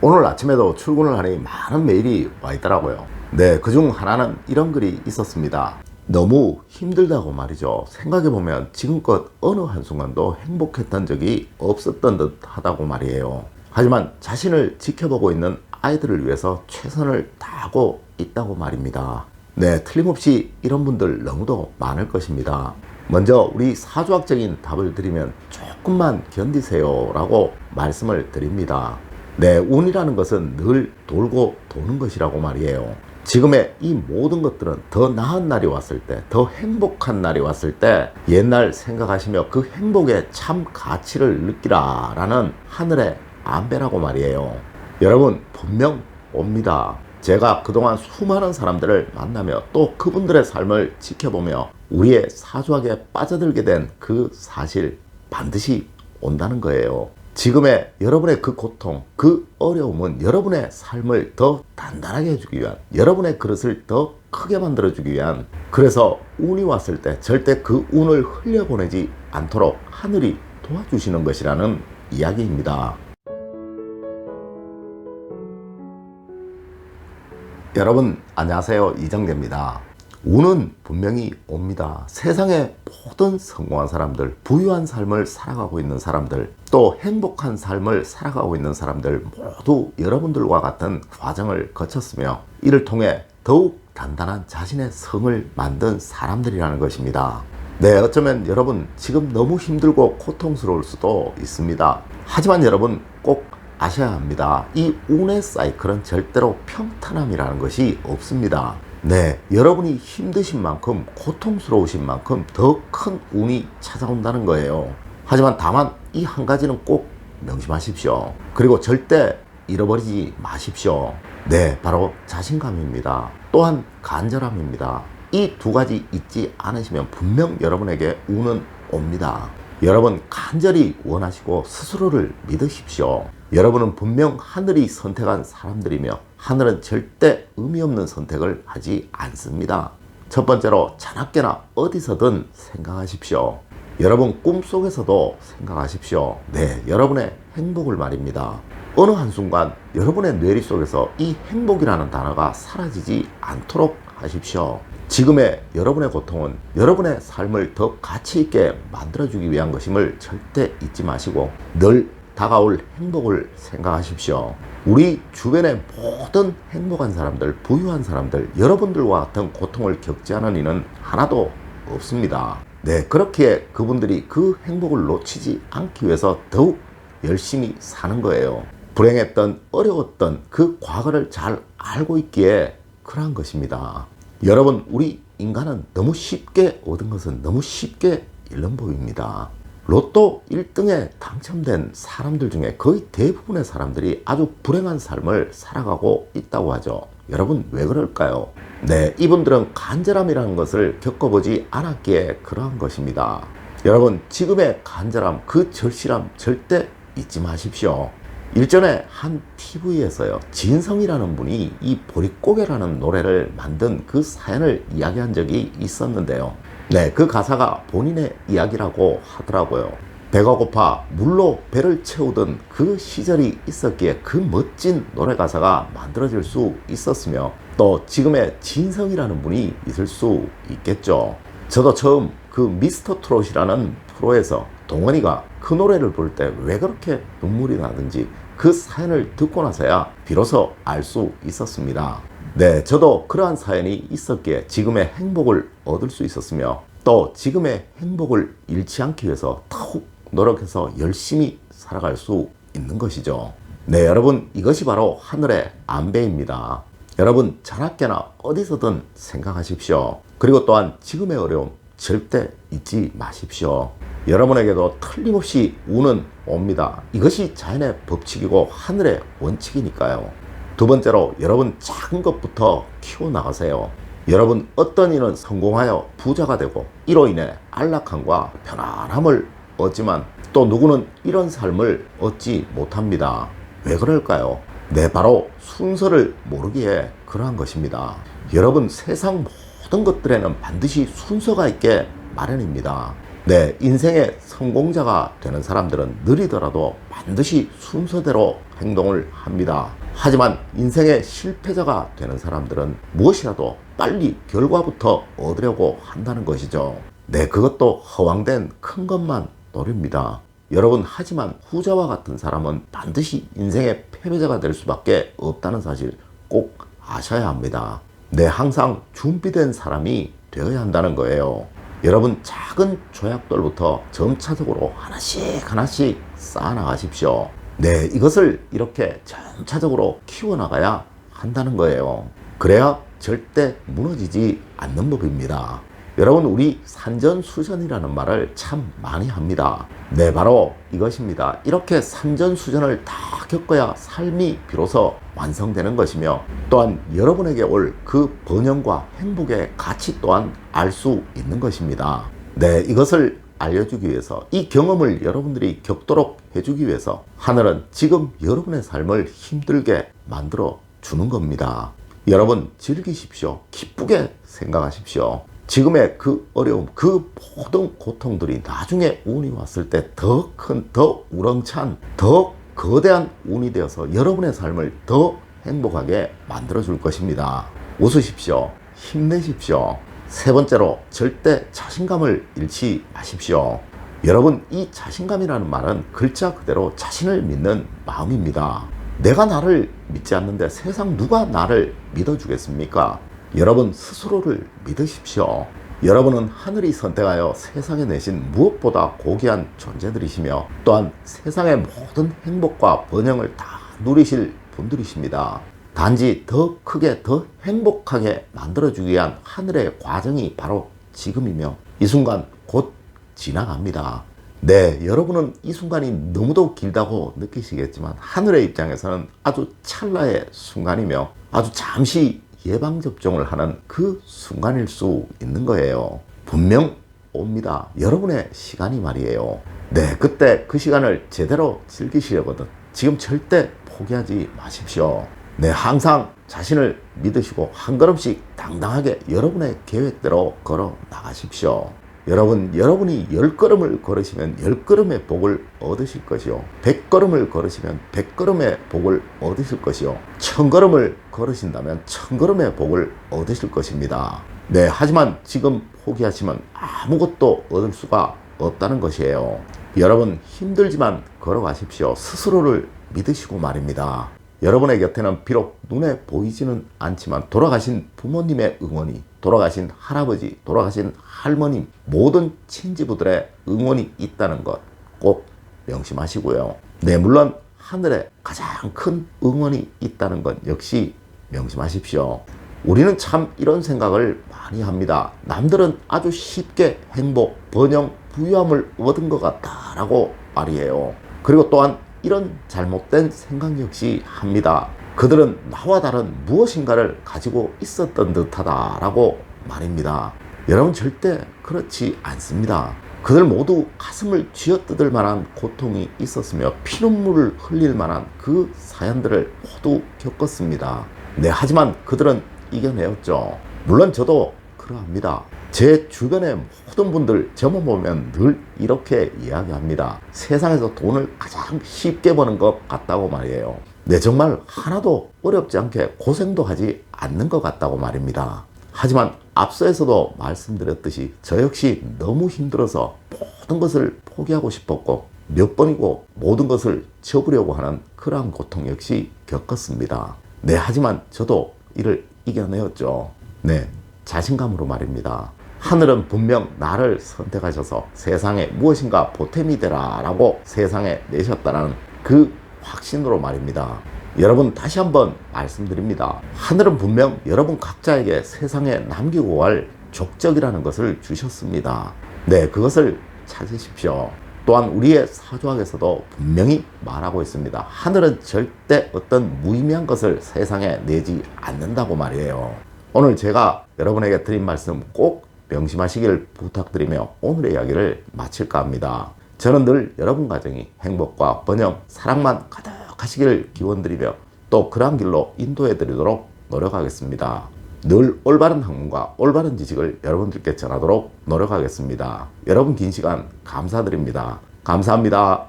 오늘 아침에도 출근을 하니 많은 메일이 와 있더라고요. 네, 그 중 하나는 이런 글이 있었습니다. 너무 힘들다고 말이죠. 생각해보면 지금껏 어느 한순간도 행복했던 적이 없었던 듯 하다고 말이에요. 하지만 자신을 지켜보고 있는 아이들을 위해서 최선을 다하고 있다고 말입니다. 네, 틀림없이 이런 분들 너무도 많을 것입니다. 먼저 우리 사주학적인 답을 드리면 조금만 견디세요 라고 말씀을 드립니다. 네, 운이라는 것은 늘 돌고 도는 것이라고 말이에요. 지금의 이 모든 것들은 더 나은 날이 왔을 때, 더 행복한 날이 왔을 때 옛날 생각하시며 그 행복의 참 가치를 느끼라 라는 하늘의 안배라고 말이에요. 여러분, 분명 옵니다. 제가 그동안 수많은 사람들을 만나며 또 그분들의 삶을 지켜보며 우리의 사주학에 빠져들게 된 그 사실 반드시 온다는 거예요. 지금의 여러분의 그 고통, 그 어려움은 여러분의 삶을 더 단단하게 해주기 위한, 여러분의 그릇을 더 크게 만들어주기 위한, 그래서 운이 왔을 때 절대 그 운을 흘려보내지 않도록 하늘이 도와주시는 것이라는 이야기입니다. 여러분 안녕하세요 이정대입니다. 운은 분명히 옵니다. 세상의 모든 성공한 사람들, 부유한 삶을 살아가고 있는 사람들, 또 행복한 삶을 살아가고 있는 사람들 모두 여러분들과 같은 과정을 거쳤으며 이를 통해 더욱 단단한 자신의 성을 만든 사람들이라는 것입니다. 네, 어쩌면 여러분 지금 너무 힘들고 고통스러울 수도 있습니다. 하지만 여러분 꼭 아셔야 합니다. 이 운의 사이클은 절대로 평탄함이라는 것이 없습니다. 네, 여러분이 힘드신 만큼 고통스러우신 만큼 더 큰 운이 찾아온다는 거예요. 하지만 다만 이 한 가지는 꼭 명심하십시오. 그리고 절대 잃어버리지 마십시오. 네, 바로 자신감입니다. 또한 간절함입니다. 이 두 가지 잊지 않으시면 분명 여러분에게 운은 옵니다. 여러분 간절히 원하시고 스스로를 믿으십시오. 여러분은 분명 하늘이 선택한 사람들이며 하늘은 절대 의미 없는 선택을 하지 않습니다. 첫 번째로 자나깨나 어디서든 생각하십시오. 여러분 꿈속에서도 생각하십시오. 네, 여러분의 행복을 말입니다. 어느 한순간 여러분의 뇌리 속에서 이 행복이라는 단어가 사라지지 않도록 하십시오. 지금의 여러분의 고통은 여러분의 삶을 더 가치 있게 만들어주기 위한 것임을 절대 잊지 마시고 늘 다가올 행복을 생각하십시오. 우리 주변의 모든 행복한 사람들, 부유한 사람들, 여러분들과 같은 고통을 겪지 않은 이는 하나도 없습니다. 네, 그렇게 그분들이 그 행복을 놓치지 않기 위해서 더욱 열심히 사는 거예요. 불행했던, 어려웠던 그 과거를 잘 알고 있기에 그러한 것입니다. 여러분, 우리 인간은 너무 쉽게 얻은 것은 너무 쉽게 잃는 법입니다. 로또 1등에 당첨된 사람들 중에 거의 대부분의 사람들이 아주 불행한 삶을 살아가고 있다고 하죠. 여러분, 왜 그럴까요? 네, 이분들은 간절함이라는 것을 겪어보지 않았기에 그러한 것입니다. 여러분, 지금의 간절함, 그 절실함 절대 잊지 마십시오. 일전에 한 TV에서요, 진성이라는 분이 이 보릿고개라는 노래를 만든 그 사연을 이야기한 적이 있었는데요. 네, 그 가사가 본인의 이야기라고 하더라고요. 배가 고파 물로 배를 채우던 그 시절이 있었기에 그 멋진 노래 가사가 만들어질 수 있었으며 또 지금의 진성이라는 분이 있을 수 있겠죠. 저도 처음 그 미스터 트롯이라는 프로에서 동원이가 그 노래를 부를 때 왜 그렇게 눈물이 나든지 그 사연을 듣고 나서야 비로소 알 수 있었습니다. 네, 저도 그러한 사연이 있었기에 지금의 행복을 얻을 수 있었으며 또 지금의 행복을 잃지 않기 위해서 더욱 노력해서 열심히 살아갈 수 있는 것이죠. 네, 여러분, 이것이 바로 하늘의 안배입니다. 여러분, 자나깨나 어디서든 생각하십시오. 그리고 또한 지금의 어려움 절대 잊지 마십시오. 여러분에게도 틀림없이 운은 옵니다. 이것이 자연의 법칙이고 하늘의 원칙이니까요. 두 번째로 여러분 작은 것부터 키워나가세요. 여러분 어떤 이는 성공하여 부자가 되고 이로 인해 안락함과 편안함을 얻지만 또 누구는 이런 삶을 얻지 못합니다. 왜 그럴까요? 네, 바로 순서를 모르기에 그러한 것입니다. 여러분 세상 모든 것들에는 반드시 순서가 있게 마련입니다. 네, 인생의 성공자가 되는 사람들은 느리더라도 반드시 순서대로 행동을 합니다. 하지만 인생의 실패자가 되는 사람들은 무엇이라도 빨리 결과부터 얻으려고 한다는 것이죠. 네, 그것도 허황된 큰 것만 노립니다. 여러분, 하지만 후자와 같은 사람은 반드시 인생의 패배자가 될 수밖에 없다는 사실 꼭 아셔야 합니다. 네, 항상 준비된 사람이 되어야 한다는 거예요. 여러분, 작은 조약돌부터 점차적으로 하나씩 하나씩 쌓아나가십시오. 네, 이것을 이렇게 점차적으로 키워나가야 한다는 거예요. 그래야 절대 무너지지 않는 법입니다. 여러분, 우리 산전수전이라는 말을 참 많이 합니다. 네, 바로 이것입니다. 이렇게 산전수전을 다 겪어야 삶이 비로소 완성되는 것이며 또한 여러분에게 올 그 번영과 행복의 가치 또한 알 수 있는 것입니다. 네, 이것을 알려주기 위해서 이 경험을 여러분들이 겪도록 해주기 위해서 하늘은 지금 여러분의 삶을 힘들게 만들어 주는 겁니다. 여러분 즐기십시오. 기쁘게 생각하십시오. 지금의 그 어려움, 그 모든 고통들이 나중에 운이 왔을 때 더 큰, 더 우렁찬, 더 거대한 운이 되어서 여러분의 삶을 더 행복하게 만들어 줄 것입니다. 웃으십시오. 힘내십시오. 세 번째로 절대 자신감을 잃지 마십시오. 여러분, 이 자신감이라는 말은 글자 그대로 자신을 믿는 마음입니다. 내가 나를 믿지 않는데 세상 누가 나를 믿어주겠습니까? 여러분 스스로를 믿으십시오. 여러분은 하늘이 선택하여 세상에 내신 무엇보다 고귀한 존재들이시며 또한 세상의 모든 행복과 번영을 다 누리실 분들이십니다. 단지 더 크게 더 행복하게 만들어주기 위한 하늘의 과정이 바로 지금이며 이 순간 곧 지나갑니다. 네, 여러분은 이 순간이 너무도 길다고 느끼시겠지만 하늘의 입장에서는 아주 찰나의 순간이며 아주 잠시 예방접종을 하는 그 순간일 수 있는 거예요. 분명 옵니다. 여러분의 시간이 말이에요. 네, 그때 그 시간을 제대로 즐기시려거든. 지금 절대 포기하지 마십시오. 네, 항상 자신을 믿으시고 한 걸음씩 당당하게 여러분의 계획대로 걸어 나가십시오. 여러분, 여러분이 열 걸음을 걸으시면 열 걸음의 복을 얻으실 것이요. 백 걸음을 걸으시면 백 걸음의 복을 얻으실 것이요. 천 걸음을 걸으신다면 천 걸음의 복을 얻으실 것입니다. 네, 하지만 지금 포기하시면 아무것도 얻을 수가 없다는 것이에요. 여러분, 힘들지만 걸어가십시오. 스스로를 믿으시고 말입니다. 여러분의 곁에는 비록 눈에 보이지는 않지만 돌아가신 부모님의 응원이, 돌아가신 할아버지, 돌아가신 할머님, 모든 친지부들의 응원이 있다는 것 꼭 명심하시고요. 네, 물론 하늘에 가장 큰 응원이 있다는 것 역시 명심하십시오. 우리는 참 이런 생각을 많이 합니다. 남들은 아주 쉽게 행복, 번영, 부유함을 얻은 것 같다라고 말이에요. 그리고 또한 이런 잘못된 생각 역시 합니다. 그들은 나와 다른 무엇인가를 가지고 있었던 듯하다라고 말입니다. 여러분 절대 그렇지 않습니다. 그들 모두 가슴을 쥐어뜯을 만한 고통이 있었으며 피눈물을 흘릴 만한 그 사연들을 모두 겪었습니다. 네, 하지만 그들은 이겨내었죠. 물론 저도 그러합니다. 제 주변의 모든 분들 저만 보면 늘 이렇게 이야기합니다. 세상에서 돈을 가장 쉽게 버는 것 같다고 말이에요. 네, 정말 하나도 어렵지 않게 고생도 하지 않는 것 같다고 말입니다. 하지만 앞서에서도 말씀드렸듯이 저 역시 너무 힘들어서 모든 것을 포기하고 싶었고 몇 번이고 모든 것을 접으려고 하는 그러한 고통 역시 겪었습니다. 네, 하지만 저도 이를 이겨내었죠. 네, 자신감으로 말입니다. 하늘은 분명 나를 선택하셔서 세상에 무엇인가 보탬이 되라 라고 세상에 내셨다는 그 확신으로 말입니다. 여러분 다시 한번 말씀드립니다. 하늘은 분명 여러분 각자에게 세상에 남기고 갈 족적이라는 것을 주셨습니다. 네, 그것을 찾으십시오. 또한 우리의 사조학에서도 분명히 말하고 있습니다. 하늘은 절대 어떤 무의미한 것을 세상에 내지 않는다고 말이에요. 오늘 제가 여러분에게 드린 말씀 꼭 명심하시길 부탁드리며 오늘의 이야기를 마칠까 합니다. 저는 늘 여러분 가정이 행복과 번영, 사랑만 가득하시길 기원드리며 또 그러한 길로 인도해 드리도록 노력하겠습니다. 늘 올바른 학문과 올바른 지식을 여러분들께 전하도록 노력하겠습니다. 여러분 긴 시간 감사드립니다. 감사합니다.